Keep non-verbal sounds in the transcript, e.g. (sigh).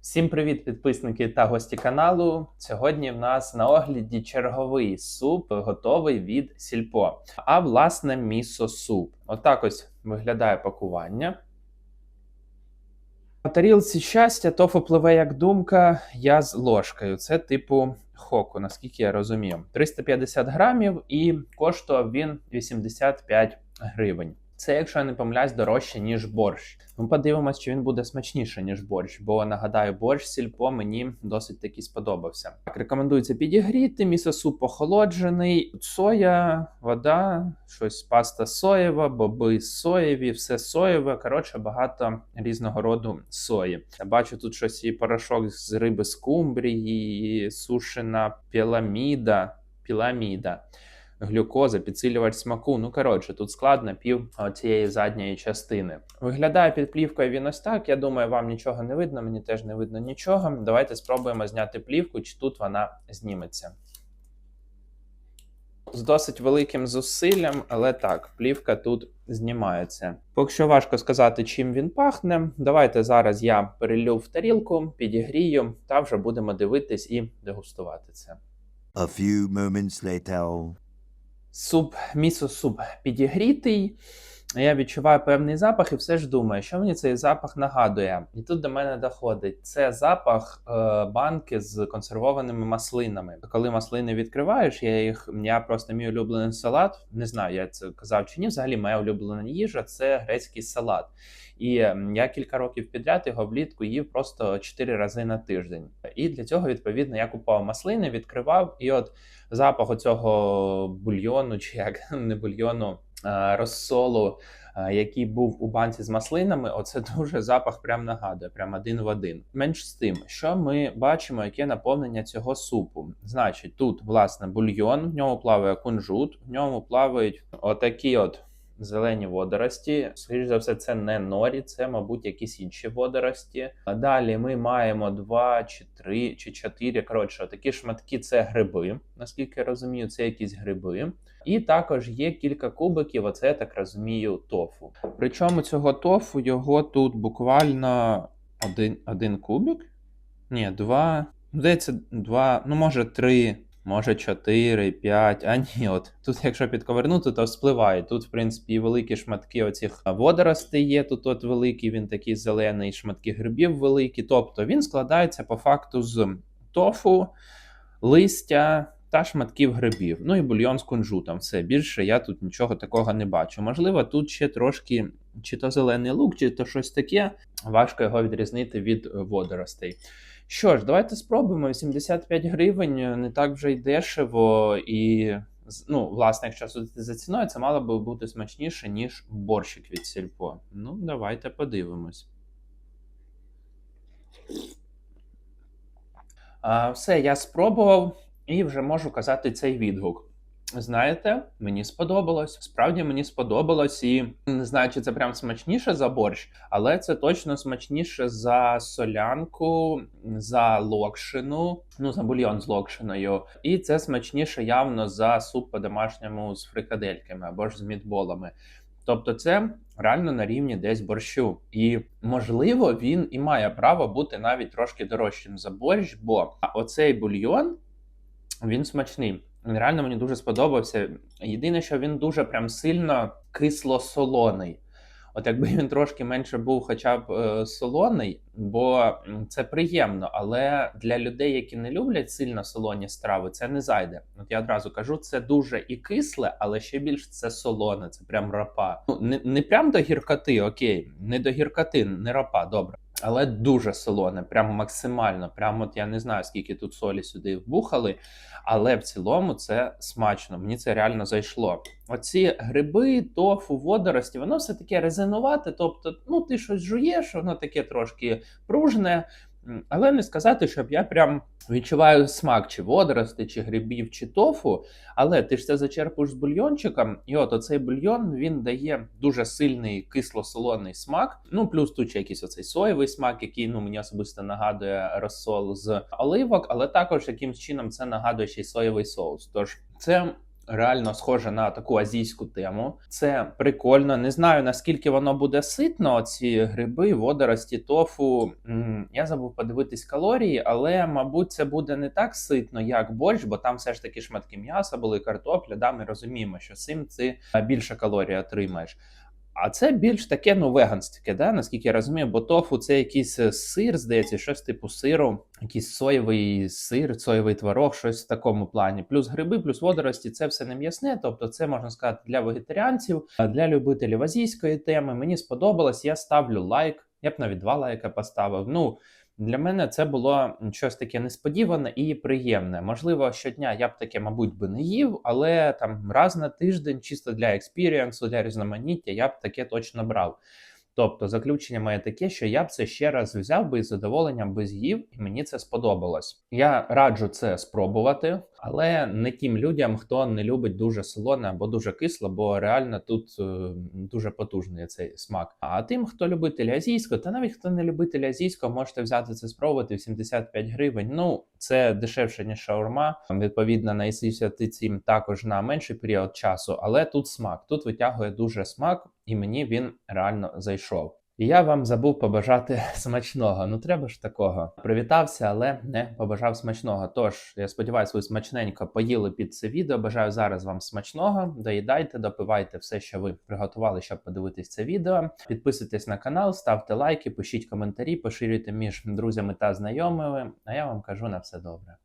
Всім привіт, підписники та гості каналу. Сьогодні в нас на огляді черговий суп, готовий від сільпо. А власне місо-суп. Отак ось виглядає пакування. На тарілці щастя, тофу пливе як думка, я з ложкою. Це типу хоку, наскільки я розумію. 350 грамів і коштував він 85 гривень. Це, якщо я не помиляюсь, дорожче, ніж борщ. Ми подивимось, чи він буде смачніше, ніж борщ, бо нагадаю, борщ сільпо мені досить таки сподобався. Так, рекомендується підігріти, місо-суп охолоджений, соя, вода, щось паста соєва, боби соєві, все соєве. Коротше, багато різного роду сої. Я бачу тут щось і порошок з риби скумбрії, і сушена піламіда. Піламіда глюкоза, підсилювач смаку. Ну коротше, тут складно пів цієї задньої частини. Виглядає під плівкою він ось так. Я думаю, вам нічого не видно, мені теж не видно нічого. Давайте спробуємо зняти плівку, чи тут вона зніметься. З досить великим зусиллям, але так, плівка тут знімається. Поки що важко сказати, чим він пахне. Давайте зараз я перелю в тарілку, підігрію та вже будемо дивитись і дегустувати це. A few moments later. Суп, місо-суп підігрітий. Я відчуваю певний запах і все ж думаю, що мені цей запах нагадує. І тут до мене доходить. Це запах е, банки з консервованими маслинами. Коли маслини відкриваєш, я їх я просто мій улюблений салат. Не знаю, я це казав чи ні. Взагалі, моя улюблена їжа це грецький салат. І я кілька років підряд його влітку їв просто 4 рази на тиждень. І для цього, відповідно, я купував маслини, відкривав, і от запах оцього бульйону, чи як (laughs) не бульйону, розсолу, який був у банці з маслинами, оце (laughs) дуже запах прям нагадує, прям один в один. Менш з тим, що ми бачимо, яке наповнення цього супу. Значить, тут власне бульйон, в ньому плаває кунжут, в ньому плавають отакі от. Зелені водорості, скоріш за все, це не норі, це, мабуть, якісь інші водорості. А далі ми маємо два чи три чи чотири. Коротше, такі шматки це гриби. Наскільки я розумію, це якісь гриби. І також є кілька кубиків. Оце я так розумію, тофу. Причому цього тофу його тут буквально один, один кубик. Ні, два. Здається, два, ну може три. Може 4, 5, а ні, от тут, якщо підковернути, то спливає. Тут, в принципі, великі шматки оцих водоростей є. Тут от великий, він такий зелений, шматки грибів великі. Тобто він складається по факту з тофу, листя та шматків грибів. Ну і бульйон з кунжутом. Все більше я тут нічого такого не бачу. Можливо, тут ще трошки чи то зелений лук, чи то щось таке. Важко його відрізнити від водоростей. Що ж, давайте спробуємо. 85 гривень не так вже й дешево, і ну, власне, якщо судити за ціною, це мало би бути смачніше, ніж борщик від сільпо. Ну, давайте подивимось. Все, я спробував і вже можу казати цей відгук. Знаєте, мені сподобалось. Справді мені сподобалось, і не знаю, чи це прям смачніше за борщ, але це точно смачніше за солянку, за локшину, ну за бульйон з локшиною. І це смачніше явно за суп по-домашньому з фрикадельками або ж з мідболами. Тобто, це реально на рівні десь борщу. І можливо, він і має право бути навіть трошки дорожчим за борщ, бо оцей бульйон він смачний. Реально мені дуже сподобався. Єдине, що він дуже прям сильно кисло-солоний. От якби він трошки менше був хоча б е, солоний, бо це приємно, але для людей, які не люблять сильно солоні страви, це не зайде. От я одразу кажу, це дуже і кисле, але ще більш це солоне, це прям рапа. Ну не, не прям до гіркоти, окей, не до гіркоти, не рапа, добре. Але дуже солоне, прям максимально. Прям от я не знаю, скільки тут солі сюди вбухали, але в цілому це смачно. Мені це реально зайшло. Оці гриби, тофу, водорості, воно все таке резинувате. Тобто, ну ти щось жуєш, воно таке трошки пружне. Але не сказати, щоб я прям відчуваю смак чи водорости, чи грибів, чи тофу. Але ти ж це зачерпуєш з бульйончиком, і от оцей бульйон він дає дуже сильний кисло-солоний смак. Ну плюс тут ще якийсь оцей соєвий смак, який ну мені особисто нагадує розсол з оливок, але також якимсь чином це нагадує ще й соєвий соус. Тож це реально схоже на таку азійську тему. Це прикольно. Не знаю наскільки воно буде ситно. Ці гриби, водорості, тофу. Я забув подивитись калорії, але мабуть це буде не так ситно, як борщ, бо там все ж таки шматки м'яса були, картопля. Да, ми розуміємо, що цим ти більше калорій отримаєш. А це більш таке ну веганське, да, наскільки я розумію, бо тофу це якийсь е, сир, здається, щось типу сиру, якийсь соєвий сир, соєвий творог, щось в такому плані. Плюс гриби, плюс водорості це все не м'ясне. Тобто, це можна сказати для вегетаріанців, а для любителів азійської теми. Мені сподобалось. Я ставлю лайк. Я б навіть два лайка поставив. Ну для мене це було щось таке несподіване і приємне. Можливо, щодня я б таке, мабуть, би не їв, але там раз на тиждень, чисто для експіріансу, для різноманіття, я б таке точно брав. Тобто, заключення моє таке, що я б це ще раз взяв би із задоволенням би з'їв, і мені це сподобалось. Я раджу це спробувати, але не тим людям, хто не любить дуже солоне або дуже кисло, бо реально тут е, дуже потужний цей смак. А тим, хто любитель азійського, та навіть хто не любитель азійського, можете взяти це спробувати в 75 гривень. Ну це дешевше ніж шаурма. Відповідно, на ІС-57 також на менший період часу, але тут смак. Тут витягує дуже смак, і мені він реально зайшов. І я вам забув побажати (laughs) смачного. Ну треба ж такого. Привітався, але не побажав смачного. Тож я сподіваюся, ви смачненько поїли під це відео. Бажаю зараз вам смачного. Доїдайте, допивайте все, що ви приготували, щоб подивитись це відео. Підписуйтесь на канал, ставте лайки, пишіть коментарі, поширюйте між друзями та знайомими. А я вам кажу на все добре.